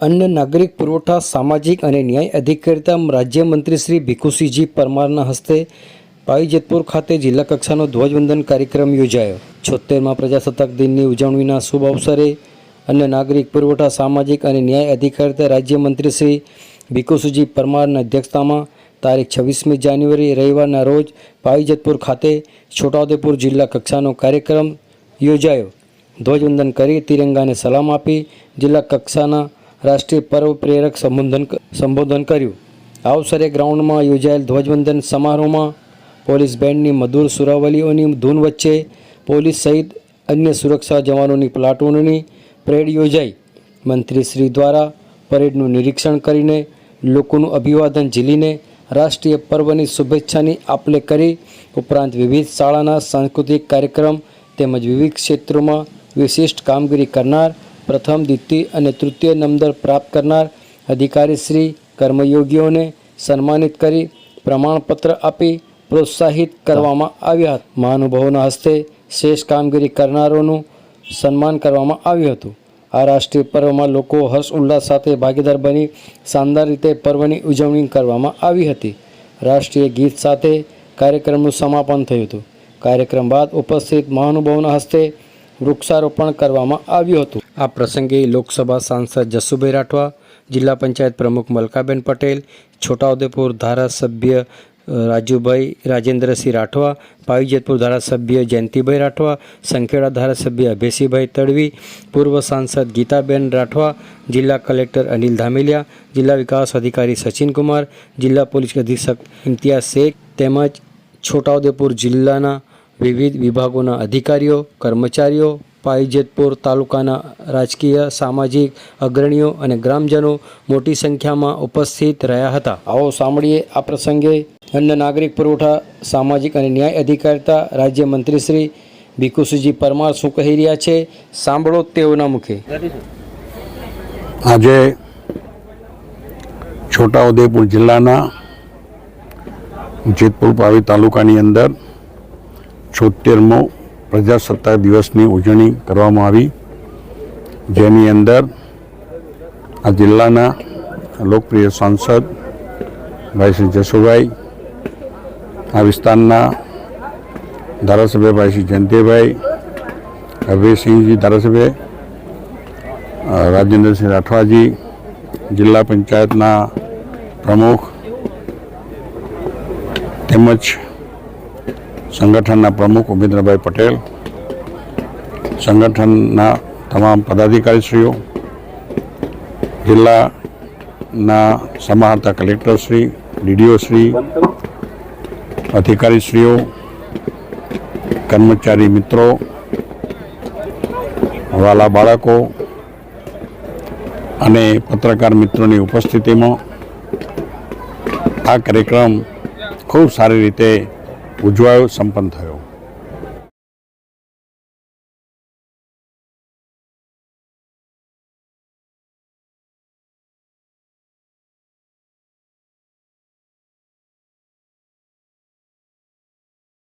અન્ન, નાગરિક પુરવઠા, સામાજિક અને ન્યાય અધિકારીતા રાજ્યમંત્રી શ્રી ભીખુસિંહજી પરમારના હસ્તે પાવીજેતપુર ખાતે જિલ્લા કક્ષાનો ધ્વજવંદન કાર્યક્રમ યોજાયો. છોતેરમાં પ્રજાસત્તાક દિનની ઉજવણીના શુભ અવસરે અન્ય નાગરિક પુરવઠા, સામાજિક અને ન્યાય અધિકારીતા રાજ્યમંત્રી શ્રી ભીખુસિંહજી પરમારના અધ્યક્ષતામાં તારીખ છવ્વીસમી જાન્યુઆરી રવિવારના રોજ પાવીજતપુર ખાતે છોટાઉદેપુર જિલ્લા કક્ષાનો કાર્યક્રમ યોજાયો. ધ્વજવંદન કરી તિરંગાને સલામ આપી જિલ્લા કક્ષાના રાષ્ટ્રીય પર્વ પ્રેરક સંબોધન સંબોધન કર્યું. આ અવસરે ગ્રાઉન્ડમાં યોજાયેલ ધ્વજવંદન સમારોહમાં પોલીસ બેન્ડની મધુર સુરાવલીઓની ધૂન વચ્ચે પોલીસ સહિત અન્ય સુરક્ષા જવાનોની પ્લાટૂનની પરેડ યોજાઈ. મંત્રીશ્રી દ્વારા પરેડનું નિરીક્ષણ કરીને લોકોનું અભિવાદન ઝીલીને રાષ્ટ્રીય પર્વની શુભેચ્છાની આપલે કરી ઉપરાંત વિવિધ શાળાના સાંસ્કૃતિક કાર્યક્રમ તેમજ વિવિધ ક્ષેત્રોમાં વિશિષ્ટ કામગીરી કરનાર પ્રથમ દ્વિતીય અને તૃતીય નંબર પ્રાપ્ત કરનાર અધિકારીશ્રી કર્મયોગીઓને સન્માનિત કરી પ્રમાણપત્ર આપી પ્રોત્સાહિત કરવામાં આવ્યા હતા. મહાનુભાવોના હસ્તે શ્રેષ્ઠ કામગીરી કરનારોનું સન્માન કરવામાં આવ્યું હતું. આ રાષ્ટ્રીય પર્વમાં લોકો હર્ષ ઉલ્લાસ સાથે ભાગીદાર બની શાનદાર રીતે પર્વની ઉજવણી કરવામાં આવી હતી. રાષ્ટ્રીય ગીત સાથે કાર્યક્રમનું સમાપન થયું હતું. કાર્યક્રમ બાદ ઉપસ્થિત મહાનુભાવોના હસ્તે વૃક્ષારોપણ કરવામાં આવ્યું હતું. આ પ્રસંગે લોકસભા સાંસદ જસુભાઈ રાઠવા, જિલ્લા પંચાયત પ્રમુખ મલકાબેન પટેલ, છોટાઉદેપુર ધારાસભ્ય રાજુભાઈ રાજેન્દ્રસિંહ રાઠવા, પાવીજેતપુર ધારાસભ્ય જયંતિભાઈ રાઠવા, સંખેડા ધારાસભ્ય અભેસીભાઈ તડવી, પૂર્વ સાંસદ ગીતાબેન રાઠવા, જિલ્લા કલેક્ટર અનિલ ધામેલિયા, જિલ્લા વિકાસ અધિકારી સચિનકુમાર, જિલ્લા પોલીસ અધિક્ષક ઇમ્તિયાઝ શેખ તેમજ છોટાઉદેપુર જિલ્લાના વિવિધ વિભાગોના અધિકારીઓ કર્મચારીઓ પાઇજેતપુર તાલુકાના રાજકીય સામાજિક અગ્રણીઓ અને ગ્રામજનો મોટી સંખ્યામાં ઉપસ્થિત રહ્યા હતા. આવો સાંભળીએ આ પ્રસંગે અન્ય નાગરિક પુરવઠા સામાજિક અને ન્યાય અધિકારીતા રાજ્યમંત્રી શ્રી ભીખુસુજી પરમાર શું કહી રહ્યા છે સાંભળો તેઓના મુખે. આજે છોટાઉદેપુર જિલ્લાના જેતપુર પાવી તાલુકાની અંદર છોતેરમો પ્રજાસત્તાક દિવસની ઉજવણી કરવામાં આવી. જેની અંદર આ જિલ્લાના લોકપ્રિય સાંસદ ભાઈ શ્રી જસુભાઈ, આ વિસ્તારના ધારાસભ્ય ભાઈ શ્રી જયંતિભાઈ અભયસિંહજી ધારાસભ્ય રાજેન્દ્રસિંહ રાઠવાજી, જિલ્લા પંચાયતના પ્રમુખ તેમજ સંગઠનના પ્રમુખ ઉપેન્દ્રભાઈ પટેલ, સંગઠનના તમામ પદાધિકારીશ્રીઓ, જિલ્લાના સમાહર્તા કલેક્ટરશ્રી, ડીડીઓશ્રી, અધિકારીશ્રીઓ, કર્મચારી મિત્રો, વાલા બાળકો અને પત્રકાર મિત્રોની ઉપસ્થિતિમાં આ કાર્યક્રમ ખૂબ સારી રીતે ઉજવાયો સંપન્ન થયો